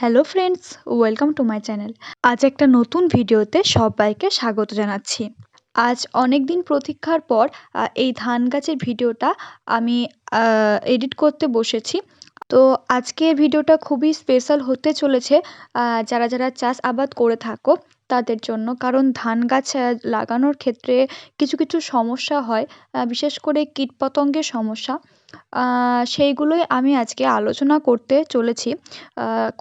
Hello friends, welcome to my channel. আজ একটা নতুন ভিডিওতে সবাইকে স্বাগত জানাচ্ছি। আজ অনেক দিন প্রতীক্ষার পর এই ধান গাছের ভিডিওটা আমি এডিট করতে বসেছি। তো আজকে ভিডিওটা খুবই স্পেশাল হতে চলেছে যারা যারা চাষ আবাদ করে থাকো, তাদের জন্য। কারণ ধান গাছ লাগানোর ক্ষেত্রে কিছু কিছু সমস্যা হয় বিশেষ করে কীটপতঙ্গের সমস্যা। সেইগুলোই আমি আজকে আলোচনা করতে চলেছি।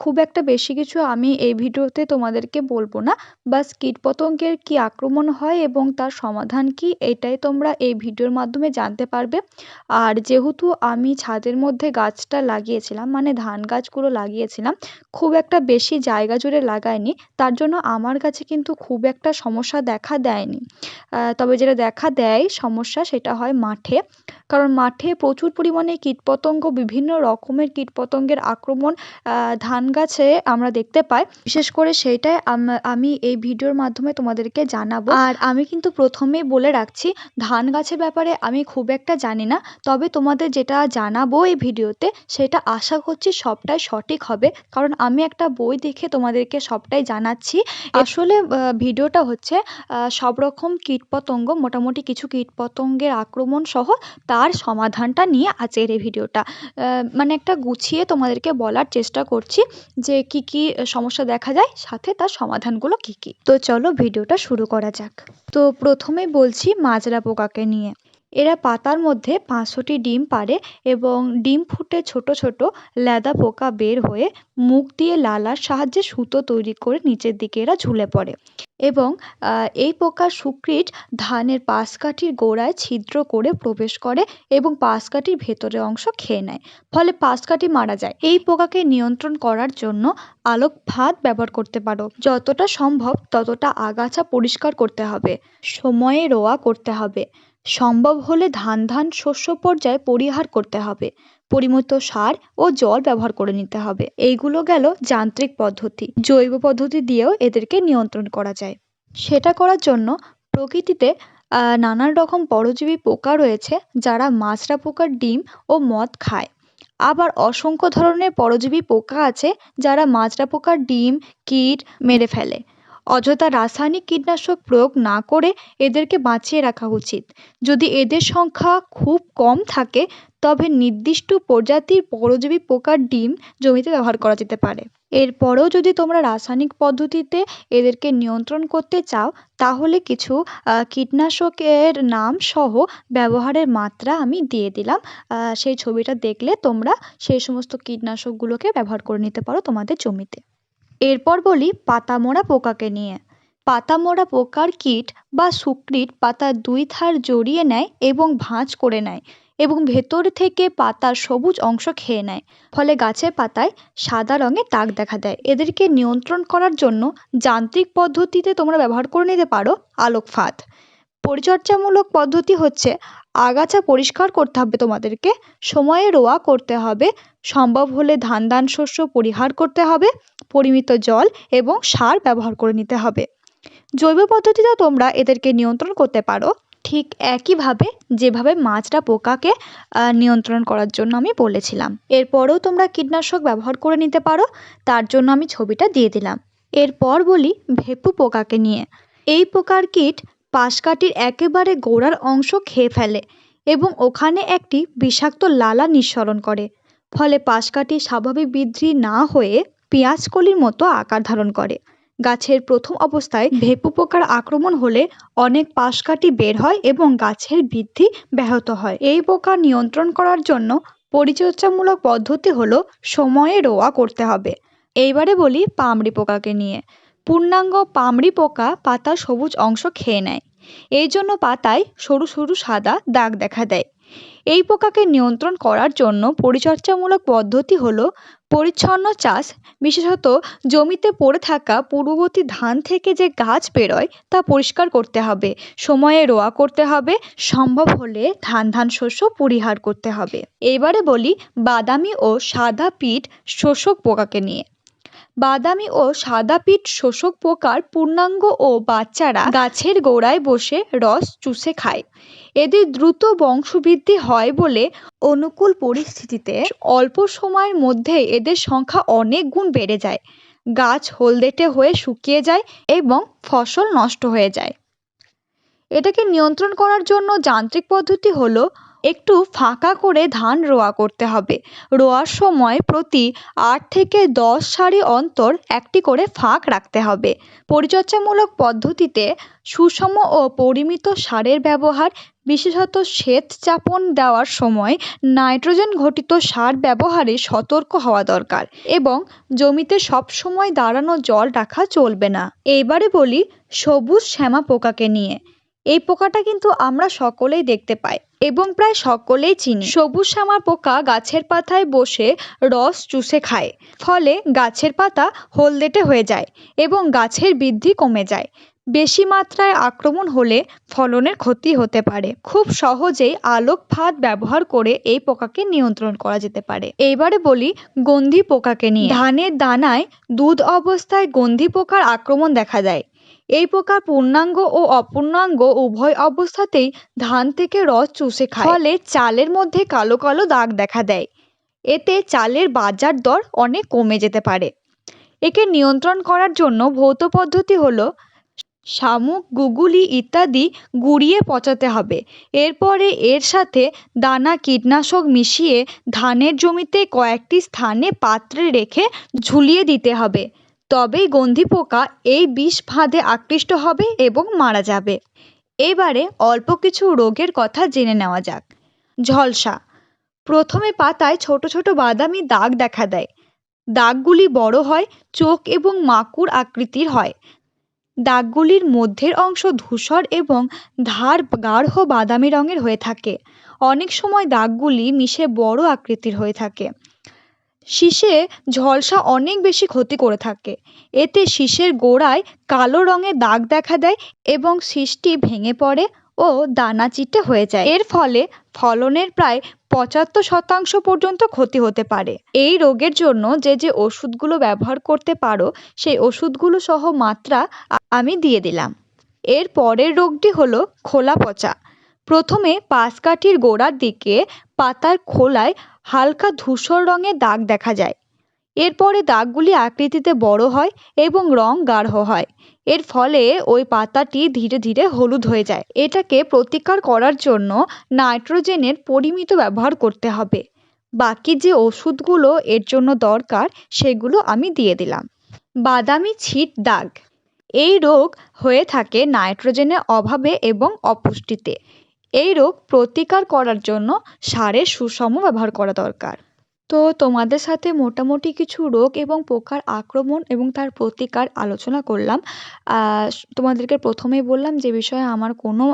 খুব একটা বেশি কিছু আমি এই ভিডিওতে তোমাদেরকে বলব না। বাস কীটপতঙ্গের কী আক্রমণ হয় এবং তার সমাধান কী, এটাই তোমরা এই ভিডিওর মাধ্যমে জানতে পারবে। আর যেহেতু আমি ছাদের মধ্যে গাছটা লাগিয়েছিলাম মানে ধান গাছগুলো লাগিয়েছিলাম, খুব একটা বেশি জায়গা জুড়ে লাগাইনি, তার জন্য আমার কাছে কিন্তু খুব একটা সমস্যা দেখা দেয়নি। তবে যেটা দেখা দেয় সমস্যা সেটা হয় মাঠে। কারণ মাঠে প্রচুর পরিমাণে কীটপতঙ্গ বিভিন্ন রকমের কীটপতঙ্গের আক্রমণ ধান গাছে আমরা দেখতে পাই। বিশেষ করে সেইটাই আমি এই ভিডিওর মাধ্যমে তোমাদেরকে জানাব। আর আমি কিন্তু প্রথমেই বলে রাখছি ধান গাছের ব্যাপারে আমি খুব একটা জানি না। তবে তোমাদের যেটা জানাব এই ভিডিওতে সেটা আশা করছি সবটাই সঠিক হবে। কারণ আমি একটা বই দেখে তোমাদেরকে সবটাই জানাচ্ছি। আসলে ভিডিওটা হচ্ছে সব রকম কীটপতঙ্গ মোটামুটি কিছু কীটপতঙ্গের আক্রমণ সহ তার সমাধানটা নিয়ে আজকের এই ভিডিওটা। মানে একটা গুছিয়ে তোমাদেরকে বলার চেষ্টা করছি যে কি কি সমস্যা দেখা যায়, সাথে তার সমাধানগুলো কি কি। তো চলো ভিডিওটা শুরু করা যাক। তো প্রথমে বলছি মাজরা পোকাকে নিয়ে। এরা পাতার মধ্যে পাঁচশোটি ডিম পাড়ে এবং ডিম ফুটে ছোট ছোট ল্যাদা পোকা বের হয়ে মুখ দিয়ে লালার সাহায্যে সুতো তৈরি করে নিচের দিকে এরা ঝুলে পড়ে। এবং এই পোকার সুকৃট ধানের পাশকাঠির গোড়ায় ছিদ্র করে প্রবেশ করে এবং পাশকাঠির ভেতরের অংশ খেয়ে নেয়। ফলে পাশকাঠি মারা যায়। এই পোকাকে নিয়ন্ত্রণ করার জন্য আলোক ফাঁদ ব্যবহার করতে পারো। যতটা সম্ভব ততটা আগাছা পরিষ্কার করতে হবে। সময়ে রোয়া করতে হবে। সম্ভব হলে ধান ধান শস্য পর্যায়ে পরিহার করতে হবে। পরিমিত সার ও জল ব্যবহার করে নিতে হবে। এইগুলো গেল যান্ত্রিক পদ্ধতি। জৈব পদ্ধতি দিয়েও এদেরকে নিয়ন্ত্রণ করা যায়। সেটা করার জন্য প্রকৃতিতে নানান রকম পরজীবী পোকা রয়েছে যারা মাজরা পোকার ডিম ও মদ খায়। আবার অসংখ্য ধরনের পরজীবী পোকা আছে যারা মাজরা পোকার ডিম, কীট মেরে ফেলে। অযথা রাসায়নিক কীটনাশক প্রয়োগ না করে এদেরকে বাঁচিয়ে রাখা উচিত। যদি এদের সংখ্যা খুব কম থাকে, তবে নির্দিষ্ট প্রজাতির পরজীবী পোকার ডিম জমিতে ব্যবহার করা যেতে পারে। এরপরেও যদি তোমরা রাসায়নিক পদ্ধতিতে এদেরকে নিয়ন্ত্রণ করতে চাও, তাহলে কিছু কীটনাশকের নাম সহ ব্যবহারের মাত্রা আমি দিয়ে দিলাম। সেই ছবিটা দেখলে তোমরা সেই সমস্ত কীটনাশকগুলোকে ব্যবহার করে নিতে পারো তোমাদের জমিতে। এরপর বলি পাতামোড়া পোকাকে নিয়ে। পাতামোড়া পোকার কীট বা সুকৃট পাতার দুই ধার জড়িয়ে নেয় এবং ভাঁজ করে নেয় এবং ভেতর থেকে পাতার সবুজ অংশ খেয়ে নেয়। ফলে গাছের পাতায় সাদা রঙের দাগ দেখা দেয়। এদেরকে নিয়ন্ত্রণ করার জন্য যান্ত্রিক পদ্ধতিতে তোমরা ব্যবহার করে নিতে পারো আলোক ফাঁদ। পরিচর্যামূলক পদ্ধতি হচ্ছে আগাছা পরিষ্কার করতে হবে তোমাদেরকে, সময়ে রোয়া করতে হবে, সম্ভব হলে ধান ধান শস্য পরিহার করতে হবে, পরিমিত জল এবং সার ব্যবহার করে নিতে হবে। জৈব পদ্ধতিতে তোমরা এদেরকে নিয়ন্ত্রণ করতে পারো, ঠিক একইভাবে যেভাবে মাছটা পোকাকে নিয়ন্ত্রণ করার জন্য আমি বলেছিলাম। এরপরেও তোমরা কীটনাশক ব্যবহার করে নিতে পারো, তার জন্য আমি ছবিটা দিয়ে দিলাম। এরপর বলি ভেপু পোকাকে নিয়ে। এই পোকার কীট পাশকাঠির একেবারে গোড়ার অংশ খেয়ে ফেলে এবং ওখানে একটি বিষাক্ত লালা নিঃসরণ করে। ফলে পাশকাঠি স্বাভাবিক বৃদ্ধি না হয়ে পেঁয়াজকলির মতো আকার ধারণ করে। গাছের প্রথম অবস্থায় ভেপু পোকার আক্রমণ হলে অনেক পাশকাঠি বের হয় এবং গাছের বৃদ্ধি ব্যাহত হয়। এই পোকা নিয়ন্ত্রণ করার জন্য পরিচর্যামূলক পদ্ধতি হলো সময়ে রোয়া করতে হবে। এইবারে বলি পামড়ি পোকাকে নিয়ে। পূর্ণাঙ্গ পামড়ি পোকা পাতার সবুজ অংশ খেয়ে নেয়। এই জন্য পাতায় সরু সরু সাদা দাগ দেখা দেয়। এই পোকাকে নিয়ন্ত্রণ করার জন্য পরিচর্যামূলক পদ্ধতি হলো পরিচ্ছন্ন চাষ, বিশেষত জমিতে পড়ে থাকা পূর্ববর্তী ধান থেকে যে গাছ বেরোয় তা পরিষ্কার করতে হবে, সময়ে রোয়া করতে হবে, সম্ভব হলে ধান ধান শস্য পরিহার করতে হবে। এবারে বলি বাদামি ও সাদা পিঠ শোষক পোকাকে নিয়ে। বাদামি ও সাদা পিঠ শোষক পোকার পূর্ণাঙ্গ ও বাচ্চারা গাছের গোড়ায় বসে রস চুষে খায়। এদের দ্রুত বংশবৃদ্ধি হয় বলে অনুকূল পরিস্থিতিতে অল্প সময়ের মধ্যে এদের সংখ্যা অনেক গুণ বেড়ে যায়। গাছ হলদেটে হয়ে শুকিয়ে যায় এবং ফসল নষ্ট হয়ে যায়। এটাকে নিয়ন্ত্রণ করার জন্য যান্ত্রিক পদ্ধতি হলো একটু ফাঁকা করে ধান রোয়া করতে হবে। রোয়ার সময় প্রতি আট থেকে দশ সারি অন্তর একটি করে ফাঁক রাখতে হবে। পরিচর্যামূলক পদ্ধতিতে সুষম ও পরিমিত সারের ব্যবহার, বিশেষত সেচ চাপন দেওয়ার সময় নাইট্রোজেন ঘটিত সার ব্যবহারে সতর্ক হওয়া দরকার এবং জমিতে সবসময় দাঁড়ানো জল রাখা চলবে না। এবারে বলি সবুজ শ্যামা পোকাকে নিয়ে। এই পোকাটা কিন্তু আমরা সকলেই দেখতে পাই এবং প্রায় সকলেই চিনি। সবুজ শ্যামা পোকা গাছের পাতায় বসে রস চুষে খায়, ফলে গাছের পাতা হলদেটে হয়ে যায় এবং গাছের বৃদ্ধি কমে যায়। বেশি মাত্রায় আক্রমণ হলে ফলনের ক্ষতি হতে পারে। খুব সহজেই আলোক ফাঁদ ব্যবহার করে এই পোকাকে নিয়ন্ত্রণ করা যেতে পারে। এইবারে বলি গন্ধি পোকাকে নিয়ে। ধানের দানায় দুধ অবস্থায় গন্ধি পোকার আক্রমণ দেখা দেয় এই পোকা পূর্ণাঙ্গ ও অপূর্ণাঙ্গ উভয় অবস্থাতেই ধান থেকে রস চুষে খায়। ফলে চালের মধ্যে কালো কালো দাগ দেখা দেয়। এতে চালের বাজার দর অনেক কমে যেতে পারে। একে নিয়ন্ত্রণ করার জন্য ভৌত পদ্ধতি হলো শামুক, গুগুলি ইত্যাদি গুঁড়িয়ে পচাতে হবে। এরপরে এর সাথে দানা, কীটনাশক মিশিয়ে ধানের জমিতে কয়েকটি স্থানে পাত্রে রেখে ঝুলিয়ে দিতে হবে। তবেই গন্ধি পোকা এই বিষ ফাঁদে আকৃষ্ট হবে এবং মারা যাবে। এবারে অল্প কিছু রোগের কথা জেনে নেওয়া যাক। ঝলসা। প্রথমে পাতায় ছোট ছোট বাদামি দাগ দেখা দেয়। দাগগুলি বড় হয়, চোখ এবং মাকুর আকৃতির হয়। দাগগুলির মধ্যের অংশ ধূসর এবং ধার গাঢ় বাদামি রঙের হয়ে থাকে। অনেক সময় দাগগুলি মিশে বড় আকৃতির হয়ে থাকে। শীষে ঝলসা অনেক বেশি ক্ষতি করে থাকে। এতে শীষের গোড়ায় কালো রঙের দাগ দেখা দেয় এবং শীষটি ভেঙে পড়ে ও দানা চিটে হয়ে যায়। এর ফলে ফলনের প্রায় পঁচাত্তর শতাংশ পর্যন্ত ক্ষতি হতে পারে। এই রোগের জন্য যে যে ওষুধগুলো ব্যবহার করতে পারো, সেই ওষুধগুলো সহ মাত্রা আমি দিয়ে দিলাম। এর পরের রোগটি হলো খোলা পচা। প্রথমে পাশকাঠির গোড়ার দিকে পাতার খোলায় হালকা ধূসর রঙের দাগ দেখা যায়। এরপরে দাগগুলি আকৃতিতে বড় হয় এবং রং গাঢ় হয়। এর ফলে ওই পাতাটি ধীরে ধীরে হলুদ হয়ে যায়। এটাকে প্রতিকার করার জন্য নাইট্রোজেনের পরিমিত ব্যবহার করতে হবে। বাকি যে ওষুধগুলো এর জন্য দরকার, সেগুলো আমি দিয়ে দিলাম। বাদামি ছিট দাগ। এই রোগ হয়ে থাকে নাইট্রোজেনের অভাবে এবং অপুষ্টিতে। এই রোগ প্রতিকার করার জন্য সারের সুষম ব্যবহার করা দরকার। তো তোমাদের সাথে মোটামুটি কিছু রোগ এবং পোকার আক্রমণ এবং তার প্রতিকার আলোচনা করলাম। তোমাদেরকে প্রথমেই বললাম যে বিষয়ে আমার কোনো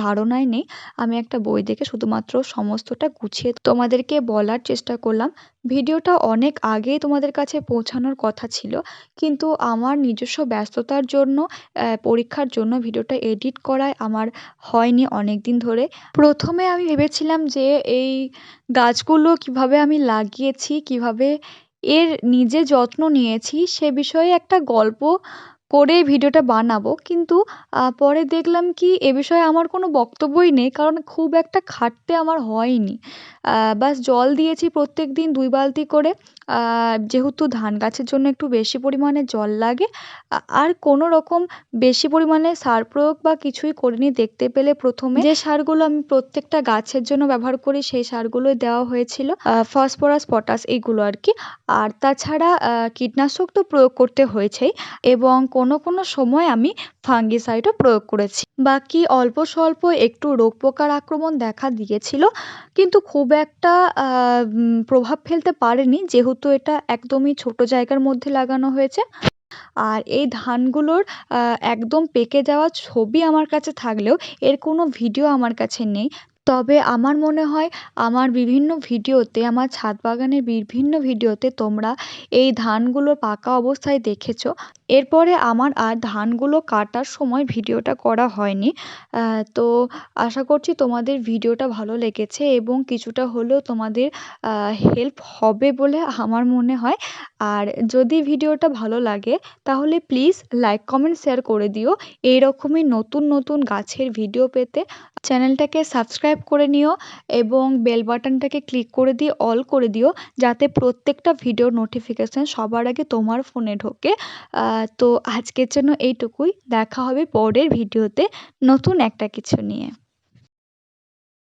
ধারণাই নেই। আমি একটা বই দেখে শুধুমাত্র সমস্তটা গুছিয়ে তোমাদেরকে বলার চেষ্টা করলাম। ভিডিওটা অনেক আগেই তোমাদের কাছে পৌঁছানোর কথা ছিল, কিন্তু আমার নিজস্ব ব্যস্ততার জন্য পরীক্ষার জন্য ভিডিওটা এডিট করায় আমার হয়নি অনেক দিন ধরে। প্রথমে আমি ভেবেছিলাম যে এই গাছগুলো কীভাবে আমি লাগিয়েছি কীভাবে এর নিজে যত্ন নিয়েছি, সে বিষয়ে একটা গল্প করে ভিডিওটা বানাবো। কিন্তু পরে দেখলাম কি, এ বিষয়ে আমার কোনো বক্তব্যই নেই, কারণ খুব একটা খাটতে আমার হয়নি। বাস জল দিয়েছি প্রত্যেক দিন দুই বালতি করে। যেহেতু ধান গাছের জন্য একটু বেশি পরিমাণে জল লাগে আর কোনো রকম বেশি পরিমাণে সার প্রয়োগ বা কিছুই করিনি দেখতে পেলে প্রথমে যে সারগুলো আমি প্রত্যেকটা গাছের জন্য ব্যবহার করি সেই সারগুলোই দেওয়া হয়েছিল ফসফরাস, পটাশ এইগুলো আর কি। আর তাছাড়া কীটনাশক তো প্রয়োগ করতে হয়েছেই এবং কোনো কোনো সময় আমি ফাঙ্গিসাইডও প্রয়োগ করেছি। বাকি অল্প স্বল্প একটু রোগ পোকার আক্রমণ দেখা দিয়েছিল, কিন্তু খুব একটা প্রভাব ফেলতে পারেনি, যেহেতু এটা একদমই ছোট জায়গার মধ্যে লাগানো হয়েছে। আর এই ধানগুলোর একদম পেকে যাওয়া ছবি আমার কাছে থাকলেও এর কোনো ভিডিও আমার কাছে নেই। তবে আমার মনে হয় আমার বিভিন্ন ভিডিওতে, আমার ছাদ বাগানের বিভিন্ন ভিডিওতে তোমরা এই ধানগুলো পাকা অবস্থায় দেখেছ। এরপরে আমার আর ধানগুলো কাটার সময় ভিডিওটা করা হয়নি। তো আশা করছি তোমাদের ভিডিওটা ভালো লেগেছে এবং কিছুটা হলেও তোমাদের হেল্প হবে বলে আমার মনে হয়। আর যদি ভিডিওটা ভালো লাগে, তাহলে প্লিজ লাইক কমেন্ট শেয়ার করে দিও। এই রকমই নতুন নতুন গাছের ভিডিও পেতে। চ্যানেলটাকে সাবস্ক্রাইব করে নিও এবং বেল বাটনটাকে ক্লিক করে দিয়ে অল করে দিও যাতে প্রত্যেকটা ভিডিওর নোটিফিকেশান সবার আগে তোমার ফোনে ঢোকে। তো আজকের জন্য এইটুকুই। দেখা হবে পরের ভিডিওতে নতুন একটা কিছু নিয়ে।